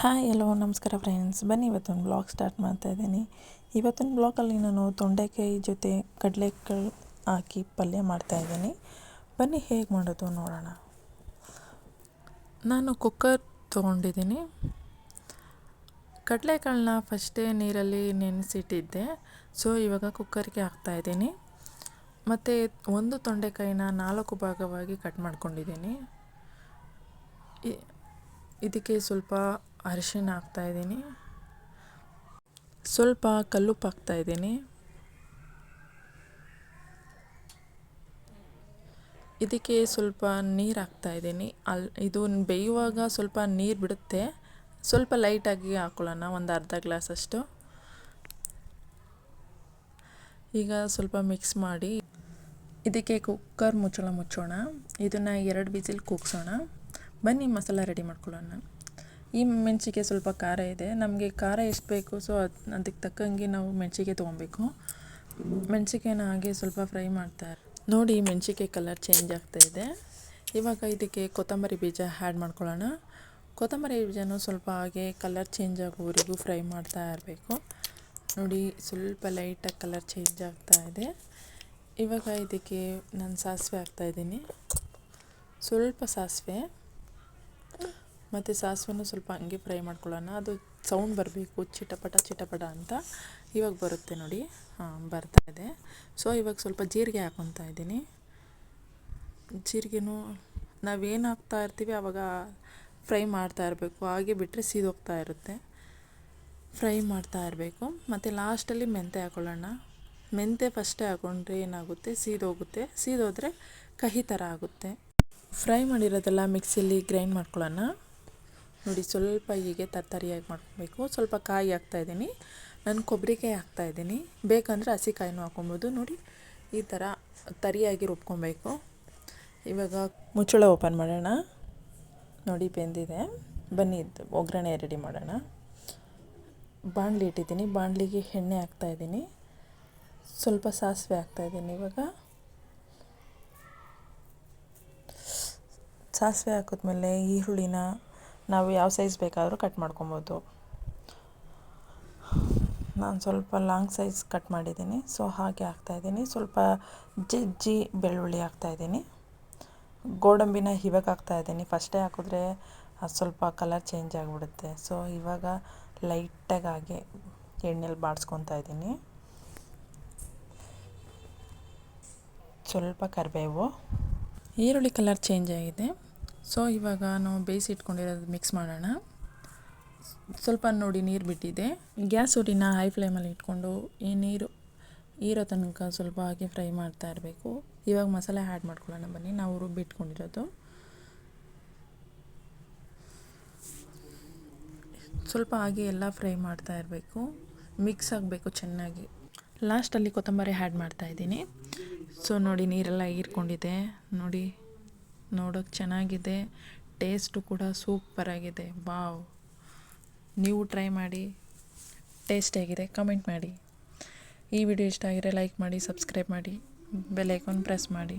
Hi ಎಲ್ಲೋ ನಮಸ್ಕಾರ friends ಬನ್ನಿ, ಇವತ್ತೊಂದು ಬ್ಲಾಗ್ ಸ್ಟಾರ್ಟ್ ಮಾಡ್ತಾ ಇದ್ದೀನಿ. ಇವತ್ತಿನ ಬ್ಲಾಗಲ್ಲಿ ನಾನು ತೊಂಡೆಕಾಯಿ ಜೊತೆ ಕಡಲೆಕಾಳು ಹಾಕಿ ಪಲ್ಯ ಮಾಡ್ತಾ ಇದ್ದೀನಿ. ಬನ್ನಿ, ಹೇಗೆ ಮಾಡೋದು ನೋಡೋಣ. ನಾನು ಕುಕ್ಕರ್ ತೊಗೊಂಡಿದ್ದೀನಿ. ಕಡಲೆಕಾಳನ್ನ ಫಸ್ಟೇ ನೀರಲ್ಲಿ ನೆನೆಸಿಟ್ಟಿದ್ದೆ. ಸೊ ಇವಾಗ ಕುಕ್ಕರ್ಗೆ ಹಾಕ್ತಾಯಿದ್ದೀನಿ ಮತ್ತು ಒಂದು ತೊಂಡೆಕಾಯಿನ ನಾಲ್ಕು ಭಾಗವಾಗಿ ಕಟ್ ಮಾಡ್ಕೊಂಡಿದ್ದೀನಿ. ಇದಕ್ಕೆ ಸ್ವಲ್ಪ ಅರಿಶಿನ ಹಾಕ್ತಾಯಿದ್ದೀನಿ ಸ್ವಲ್ಪ ಕಲ್ಲುಪ್ಪು ಹಾಕ್ತಾಯಿದ್ದೀನಿ ಇದಕ್ಕೆ ಸ್ವಲ್ಪ ನೀರು ಹಾಕ್ತಾಯಿದ್ದೀನಿ ಅಲ್ಲಿ ಇದು ಬೇಯುವಾಗ ಸ್ವಲ್ಪ ನೀರು ಬಿಡುತ್ತೆ. ಸ್ವಲ್ಪ ಲೈಟಾಗಿ ಹಾಕೊಳ್ಳೋಣ, ಒಂದು ಅರ್ಧ ಗ್ಲಾಸಷ್ಟು ಈಗ ಸ್ವಲ್ಪ ಮಿಕ್ಸ್ ಮಾಡಿ ಇದಕ್ಕೆ ಕುಕ್ಕರ್ ಮುಚ್ಚಳ ಮುಚ್ಚೋಣ. ಇದನ್ನು ಎರಡು ಬಿಸಿಲು ಕೂಗ್ಸೋಣ. ಬನ್ನಿ ಮಸಾಲ ರೆಡಿ ಮಾಡ್ಕೊಳ್ಳೋಣ. ಈ ಮೆಣಸಿಗೆ ಸ್ವಲ್ಪ ಖಾರ ಇದೆ. ನಮಗೆ ಖಾರ ಎಷ್ಟು ಬೇಕು ಸೊ ಅದು ಅದಕ್ಕೆ ತಕ್ಕಂಗೆ ನಾವು ಮೆಣಸಿಗೆ ತೊಗೊಬೇಕು. ಮೆಣಸಿಗೆನ ಹಾಗೆ ಸ್ವಲ್ಪ ಫ್ರೈ ಮಾಡ್ತಾರೆ. ನೋಡಿ ಮೆಣಸಿಗೆ ಕಲರ್ ಚೇಂಜ್ ಆಗ್ತಾ ಇದೆ. ಇವಾಗ ಇದಕ್ಕೆ ಕೊತ್ತಂಬರಿ ಬೀಜ ಆ್ಯಡ್ ಮಾಡ್ಕೊಳ್ಳೋಣ. ಕೊತ್ತಂಬರಿ ಬೀಜನೂ ಸ್ವಲ್ಪ ಹಾಗೆ ಕಲರ್ ಚೇಂಜ್ ಆಗೋವರೆಗೂ ಫ್ರೈ ಮಾಡ್ತಾ ಇರಬೇಕು. ನೋಡಿ, ಸ್ವಲ್ಪ ಲೈಟಾಗಿ ಕಲರ್ ಚೇಂಜ್ ಆಗ್ತಾ ಇದೆ. ಇವಾಗ ಇದಕ್ಕೆ ನಾನು ಸಾಸಿವೆ ಹಾಕ್ತಾಯಿದ್ದೀನಿ ಸ್ವಲ್ಪ ಸಾಸಿವೆ. ಮತ್ತು ಸಾಸಿವೆನೂ ಸ್ವಲ್ಪ ಹಂಗೆ ಫ್ರೈ ಮಾಡ್ಕೊಳ್ಳೋಣ. ಅದು ಸೌಂಡ್ ಬರಬೇಕು, ಚಿಟಪಟ ಚಿಟಪಟ ಅಂತ. ಇವಾಗ ಬರುತ್ತೆ ನೋಡಿ. ಹಾಂ, ಬರ್ತಾ ಇದೆ. ಸೊ ಇವಾಗ ಸ್ವಲ್ಪ ಜೀರಿಗೆ ಹಾಕೊತಾ ಇದ್ದೀನಿ. ಜೀರಿಗೆನೂ ನಾವೇನು ಹಾಕ್ತಾ ಇರ್ತೀವಿ ಆವಾಗ ಫ್ರೈ ಮಾಡ್ತಾ ಇರಬೇಕು. ಹಾಗೆ ಬಿಟ್ಟರೆ ಸೀದೋಗ್ತಾ ಇರುತ್ತೆ. ಫ್ರೈ ಮಾಡ್ತಾ ಇರಬೇಕು. ಮತ್ತು ಲಾಸ್ಟಲ್ಲಿ ಮೆಂತೆ ಹಾಕೊಳ್ಳೋಣ. ಮೆಂತೆ ಫಸ್ಟೇ ಹಾಕೊಂಡ್ರೆ ಏನಾಗುತ್ತೆ? ಸೀದೋಗುತ್ತೆ. ಸೀದೋದ್ರೆ ಕಹಿ ಥರ ಆಗುತ್ತೆ. ಫ್ರೈ ಮಾಡಿರೋದೆಲ್ಲ ಮಿಕ್ಸಿಯಲ್ಲಿ ಗ್ರೈಂಡ್ ಮಾಡ್ಕೊಳ್ಳೋಣ. ನೋಡಿ ಸ್ವಲ್ಪ ಹೀಗೆ ತರ್ತರಿಯಾಗಿ ಮಾಡ್ಕೊಬೇಕು. ಸ್ವಲ್ಪ ಕಾಯಿ ಹಾಕ್ತಾಯಿದ್ದೀನಿ ನಾನು ಕೊಬ್ಬರಿಕಾಯಿ ಹಾಕ್ತಾಯಿದ್ದೀನಿ ಬೇಕಂದರೆ ಹಸಿ ಕಾಯಿನೂ ಹಾಕೊಬೋದು ನೋಡಿ ಈ ಥರ ತರಿಯಾಗಿ ರುಬ್ಕೊಬೇಕು. ಇವಾಗ ಮುಚ್ಚಳ ಓಪನ್ ಮಾಡೋಣ. ನೋಡಿ ಬೆಂದಿದೆ. ಬನ್ನಿ, ಒಗ್ಗರಣೆ ರೆಡಿ ಮಾಡೋಣ. ಬಾಣಲಿ ಇಟ್ಟಿದ್ದೀನಿ. ಬಾಣಲಿಗೆ ಎಣ್ಣೆ ಹಾಕ್ತಾಯಿದ್ದೀನಿ ಸ್ವಲ್ಪ ಸಾಸಿವೆ ಹಾಕ್ತಾಯಿದ್ದೀನಿ ಇವಾಗ. ಸಾಸಿವೆ ಹಾಕಿದ್ಮೇಲೆ ಈರುಳ್ಳಿನ ನಾವು ಯಾವ ಸೈಜ್ ಬೇಕಾದರೂ ಕಟ್ ಮಾಡ್ಕೊಬೋದು. ನಾನು ಸ್ವಲ್ಪ ಲಾಂಗ್ ಸೈಜ್ ಕಟ್ ಮಾಡಿದ್ದೀನಿ. ಸೊ ಹಾಗೆ ಹಾಕ್ತಾಯಿದ್ದೀನಿ ಸ್ವಲ್ಪ ಜಜ್ಜಿ ಬೆಳ್ಳುಳ್ಳಿ ಹಾಕ್ತಾಯಿದ್ದೀನಿ ಗೋಡಂಬಿನ ಇವಾಗ ಹಾಕ್ತಾಯಿದ್ದೀನಿ ಫಸ್ಟೇ ಹಾಕಿದ್ರೆ ಅದು ಸ್ವಲ್ಪ ಕಲರ್ ಚೇಂಜ್ ಆಗಿಬಿಡುತ್ತೆ. ಸೊ ಇವಾಗ ಲೈಟಾಗಿ ಹಾಗೆ ಎಣ್ಣೆಲಿ ಬಾಡಿಸ್ಕೊತಾ ಇದ್ದೀನಿ. ಸ್ವಲ್ಪ ಕರಿಬೇವು. ಈರುಳ್ಳಿ ಕಲರ್ ಚೇಂಜ್ ಆಗಿದೆ. ಸೊ, ಇವಾಗ ನಾವು ಬೇಯಿಸಿ ಇಟ್ಕೊಂಡಿರೋದು ಮಿಕ್ಸ್ ಮಾಡೋಣ. ಸ್ವಲ್ಪ ನೋಡಿ ನೀರು ಬಿಟ್ಟಿದೆ. ಗ್ಯಾಸ್ ಹುಡಿನ ಹೈ ಫ್ಲೇಮಲ್ಲಿ ಇಟ್ಕೊಂಡು ಈ ನೀರು ಈರೋ ತನಕ ಸ್ವಲ್ಪ ಹಾಗೆ ಫ್ರೈ ಮಾಡ್ತಾ ಇರಬೇಕು. ಇವಾಗ ಮಸಾಲೆ ಆ್ಯಡ್ ಮಾಡ್ಕೊಳ್ಳೋಣ ಬನ್ನಿ. ನಾವು ರುಬ್ಬಿಟ್ಕೊಂಡಿರೋದು ಸ್ವಲ್ಪ ಹಾಗೆ ಎಲ್ಲ ಫ್ರೈ ಮಾಡ್ತಾ ಇರಬೇಕು. ಮಿಕ್ಸ್ ಆಗಬೇಕು ಚೆನ್ನಾಗಿ. ಲಾಸ್ಟಲ್ಲಿ ಕೊತ್ತಂಬರಿ ಆ್ಯಡ್ ಮಾಡ್ತಾ ಇದ್ದೀನಿ. ಸೊ ನೋಡಿ ನೀರೆಲ್ಲ ಹೀರ್ಕೊಂಡಿದೆ. ನೋಡಿ. ನೋಡೋಕ್ಕೆ ಚೆನ್ನಾಗಿದೆ. ಟೇಸ್ಟು ಕೂಡ ಸೂಪರಾಗಿದೆ ಬಾವ್ ನೀವು ಟ್ರೈ ಮಾಡಿ. ಟೇಸ್ಟ್ ಹೇಗಿದೆ ಕಮೆಂಟ್ ಮಾಡಿ. ಈ ವಿಡಿಯೋ ಇಷ್ಟ ಆಗಿದ್ರೆ ಲೈಕ್ ಮಾಡಿ, ಸಬ್ಸ್ಕ್ರೈಬ್ ಮಾಡಿ. ಬೆಲ್ ಐಕಾನ್ ಪ್ರೆಸ್ ಮಾಡಿ.